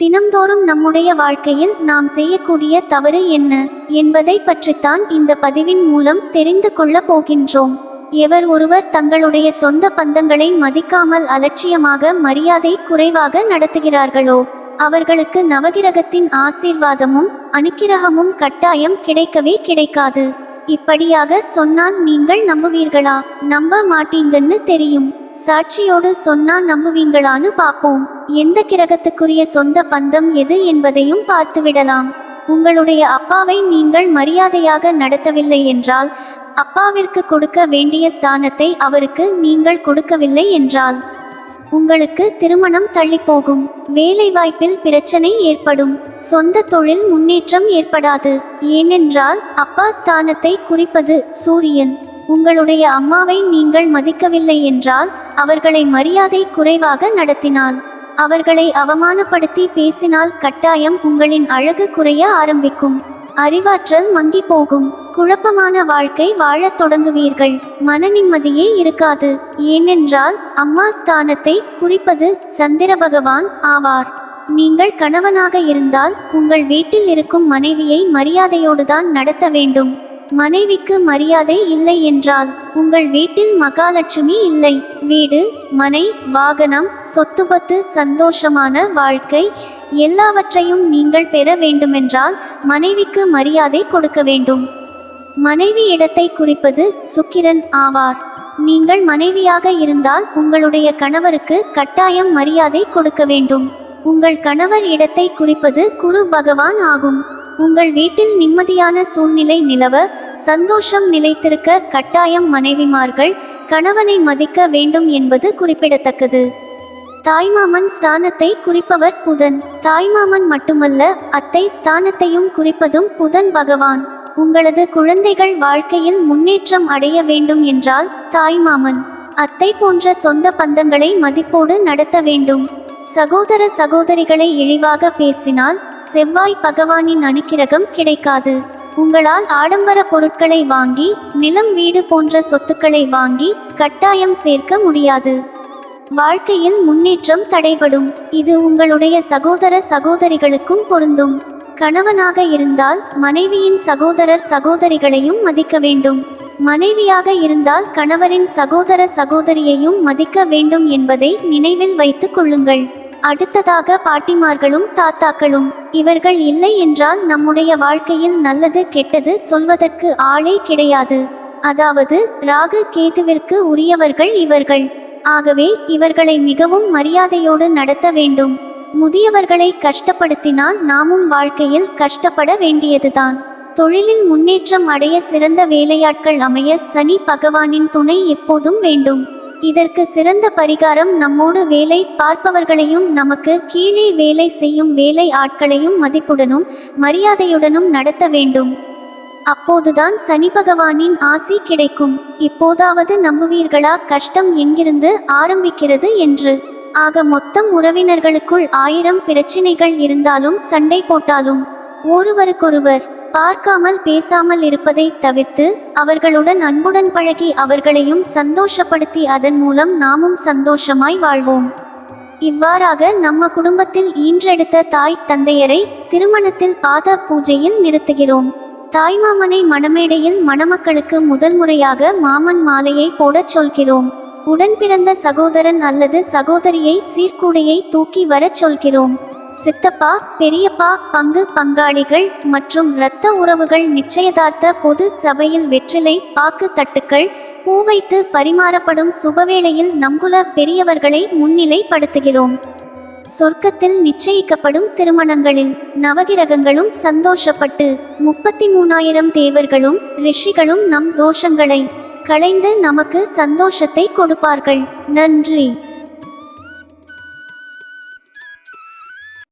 தினம்தோறும் நம்முடைய வாழ்க்கையில் நாம் செய்யக்கூடிய தவறு என்ன என்பதை பற்றித்தான் இந்த பதிவின் மூலம் தெரிந்து கொள்ளப் போகின்றோம். எவர் ஒருவர் தங்களுடைய சொந்த பந்தங்களை மதிக்காமல் அலட்சியமாக மரியாதை குறைவாக நடத்துகிறார்களோ அவர்களுக்கு நவகிரகத்தின் ஆசீர்வாதமும் அனுக்கிரகமும் கட்டாயம் கிடைக்கவே கிடைக்காது. இப்படியாக சொன்னால் நீங்கள் நம்புவீர்களா? நம்ப மாட்டீங்கன்னு தெரியும். சாட்சியோடு சொன்னா நம்புவீங்களான்னு பார்ப்போம். எந்த கிரகத்துக்குரிய சொந்த பந்தம் எது என்பதையும் பார்த்துவிடலாம். உங்களுடைய அப்பாவை நீங்கள் மரியாதையாக நடத்தவில்லை என்றால் அப்பாவிற்கு கொடுக்க வேண்டிய ஸ்தானத்தை அவருக்கு நீங்கள் கொடுக்கவில்லை என்றால் உங்களுக்கு திருமணம் தள்ளி போகும் வேலை வாய்ப்பில் பிரச்சனை ஏற்படும். சொந்த தொழில் முன்னேற்றம் ஏற்படாது. ஏனென்றால் அப்பா ஸ்தானத்தை குறிப்பது சூரியன். உங்களுடைய அம்மாவை நீங்கள் மதிக்கவில்லை என்றால் அவர்களை மரியாதை குறைவாக நடத்தினால். அவர்களை அவமானப்படுத்தி பேசினால் கட்டாயம் உங்களின் அழகு குறைய ஆரம்பிக்கும். அறிவாற்றல் மங்கி போகும். குழப்பமான வாழ்க்கை வாழத் தொடங்குவீர்கள். மன நிம்மதியே இருக்காது. ஏனென்றால் அம்மா ஸ்தானத்தை குறிப்பது சந்திர பகவான் ஆவார். நீங்கள் கணவனாக இருந்தால் உங்கள் வீட்டில் இருக்கும் மனைவியை மரியாதையோடுதான் நடத்த வேண்டும். மனைவிக்கு மரியாதை இல்லை என்றால் உங்கள் வீட்டில் மகாலட்சுமி இல்லை. வீடு மனை வாகனம் சொத்துபத்து சந்தோஷமான வாழ்க்கை எல்லாவற்றையும் நீங்கள் பெற வேண்டுமென்றால் மனைவிக்கு மரியாதை கொடுக்க வேண்டும். மனைவி இடத்தை குறிப்பது சுக்கிரன் ஆவார். நீங்கள் மனைவியாக இருந்தால் உங்களுடைய கணவருக்கு கட்டாயம் மரியாதை கொடுக்க வேண்டும். உங்கள் கணவர் இடத்தை குறிப்பது குரு பகவான் ஆகும். உங்கள் வீட்டில் நிம்மதியான சூழ்நிலை நிலவ சந்தோஷம் நிலைத்திருக்க கட்டாயம் மனைவிமார்கள் கணவனை மதிக்க வேண்டும் என்பது குறிப்பிடத்தக்கது. தாய்மாமன் ஸ்தானத்தை குறிப்பவர் புதன். தாய்மாமன் மட்டுமல்ல அத்தை ஸ்தானத்தையும் குறிப்பதும் புதன் பகவான். உங்களது குழந்தைகள் வாழ்க்கையில் முன்னேற்றம் அடைய வேண்டும் என்றால் தாய்மாமன். அத்தை போன்ற சொந்த பந்தங்களை மதிப்போடு நடத்த வேண்டும். சகோதர சகோதரிகளை இழிவாக பேசினால் செவ்வாய் பகவானின் அனுக்கிரகம் கிடைக்காது. உங்களால் ஆடம்பர பொருட்களை வாங்கி நிலம் வீடு போன்ற சொத்துக்களை வாங்கி கட்டாயம் சேர்க்க முடியாது. வாழ்க்கையில் முன்னேற்றம் தடைபடும். இது உங்களுடைய சகோதர சகோதரிகளுக்கும் பொருந்தும். கணவனாக இருந்தால் மனைவியின் சகோதரர் சகோதரிகளையும் மதிக்க வேண்டும். மனைவியாக இருந்தால் கணவரின் சகோதர சகோதரியையும் மதிக்க வேண்டும் என்பதை நினைவில் வைத்துக் கொள்ளுங்கள். அடுத்ததாக பாட்டிமார்களும் தாத்தாக்களும் இவர்கள் இல்லை என்றால் நம்முடைய வாழ்க்கையில் நல்லது கெட்டது சொல்வதற்கு ஆளே கிடையாது. அதாவது ராகு கேதுவிற்கு உரியவர்கள் இவர்கள். ஆகவே இவர்களை மிகவும் மரியாதையோடு நடத்த வேண்டும். முதியவர்களை கஷ்டப்படுத்தினால் நாமும் வாழ்க்கையில் கஷ்டப்பட வேண்டியதுதான். தொழிலில் முன்னேற்றம் அடைய சிறந்த வேலையாட்கள் அமைய சனி பகவானின் துணை எப்போதும் வேண்டும். இதற்கு சிறந்த பரிகாரம் நம்மோடு வேலை பார்ப்பவர்களையும் நமக்கு கீழே வேலை செய்யும் வேலை ஆட்களையும் மதிப்புடனும் மரியாதையுடனும் நடத்த வேண்டும். அப்போதுதான் சனி பகவானின் ஆசி கிடைக்கும். இப்போதாவது நம்புவீர்களா? கஷ்டம் எங்கிருந்து ஆரம்பிக்கிறது என்று. ஆக மொத்தம் உறவினர்களுக்குள் ஆயிரம் பிரச்சினைகள் இருந்தாலும் சண்டை போட்டாலும் ஒருவருக்கொருவர் பார்க்காமல் பேசாமல் இருப்பதை தவிர்த்து அவர்களுடன் அன்புடன் பழகி அவர்களையும் சந்தோஷப்படுத்தி அதன் மூலம் நாமும் சந்தோஷமாய் வாழ்வோம். இவ்வாறாக நம்ம குடும்பத்தில் ஈன்றெடுத்த தாய் தந்தையரை திருமணத்தில் பாத பூஜையில் நிறுத்துகிறோம். தாய்மாமனை மணமேடையில் மணமக்களுக்கு முதல் முறையாக மாமன் மாலையை போடச் சொல்கிறோம். உடன் பிறந்த சகோதரன் அல்லது சகோதரியை சீர்கூடையை தூக்கி வரச் சொல்கிறோம். சித்தப்பா பெரியப்பா பங்கு பங்காளிகள் மற்றும் இரத்த உறவுகள் நிச்சயதார்த்த பொது சபையில் வெற்றிலை பாக்கு தட்டுக்கள் பூ வைத்து பரிமாறப்படும் சுபவேளையில் நங்குல பெரியவர்களை முன்னிலைப்படுத்துகிறோம். சொர்க்கத்தில் நிச்சயிக்கப்படும் திருமணங்களில் நவகிரகங்களும் சந்தோஷப்பட்டு முப்பத்தி மூணாயிரம் தேவர்களும் ரிஷிகளும் நம் தோஷங்களை களைந்து நமக்கு சந்தோஷத்தை கொடுப்பார்கள். நன்றி.